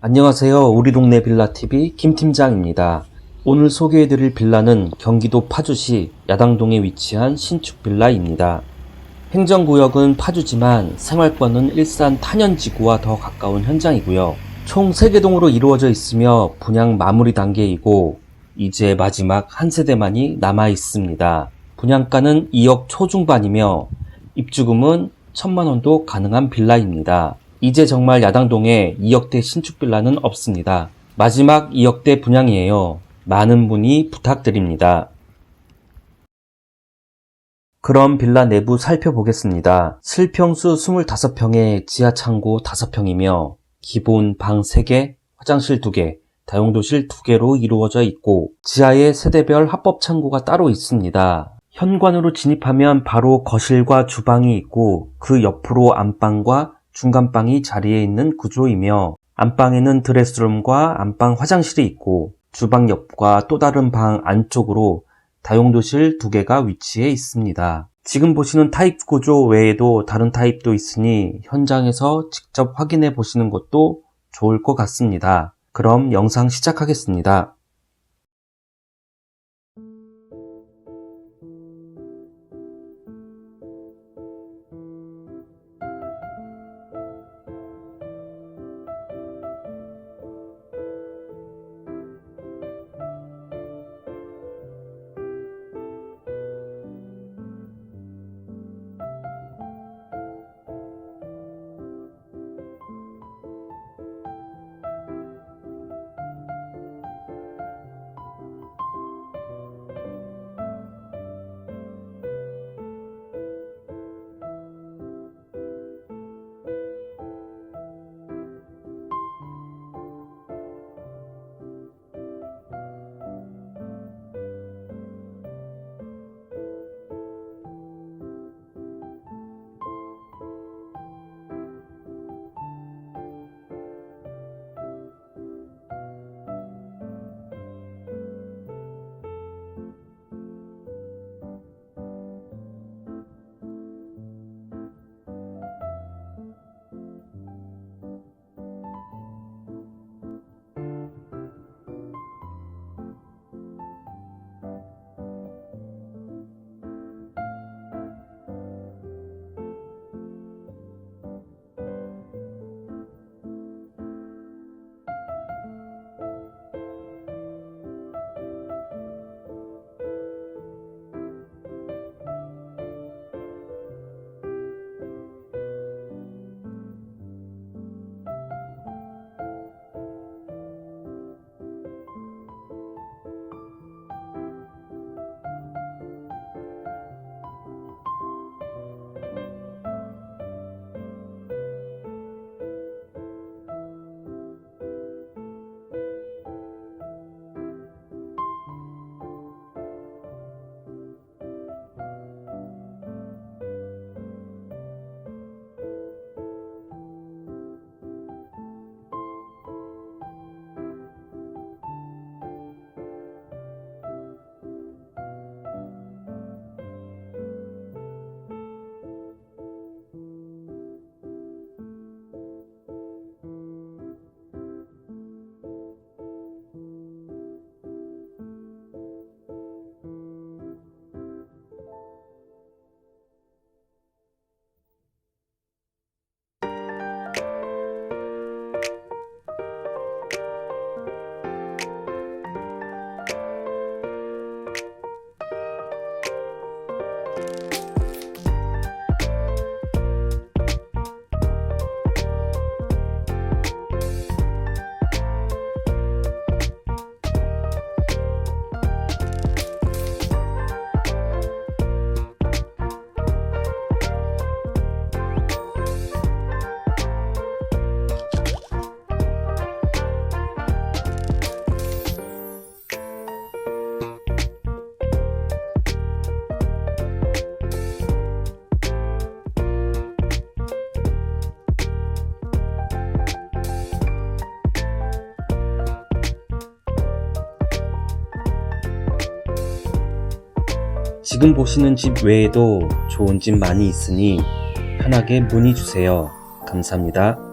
안녕하세요. 우리 동네 빌라TV 김팀장입니다. 오늘 소개해드릴 빌라는 경기도 파주시 야당동에 위치한 신축 빌라입니다. 행정구역은 파주지만 생활권은 일산 탄현지구와 더 가까운 현장이고요. 총 3개 동으로 이루어져 있으며 분양 마무리 단계이고 이제 마지막 한 세대만이 남아 있습니다. 분양가는 2억 초중반이며 입주금은 1천만 원도 가능한 빌라입니다. 이제 정말 야당동에 2억대 신축 빌라는 없습니다. 마지막 2억대 분양이에요. 많은 문의 부탁드립니다. 그럼 빌라 내부 살펴보겠습니다. 실평수 25평에 지하 창고 5평이며 기본 방 3개, 화장실 2개, 다용도실 2개로 이루어져 있고 지하에 세대별 합법 창고가 따로 있습니다. 현관으로 진입하면 바로 거실과 주방이 있고 그 옆으로 안방과 중간방이 자리에 있는 구조이며 안방에는 드레스룸과 안방 화장실이 있고 주방 옆과 또 다른 방 안쪽으로 다용도실 두 개가 위치해 있습니다. 지금 보시는 타입 구조 외에도 다른 타입도 있으니 현장에서 직접 확인해 보시는 것도 좋을 것 같습니다. 그럼 영상 시작하겠습니다. 지금 보시는 집 외에도 좋은 집 많이 있으니 편하게 문의 주세요. 감사합니다.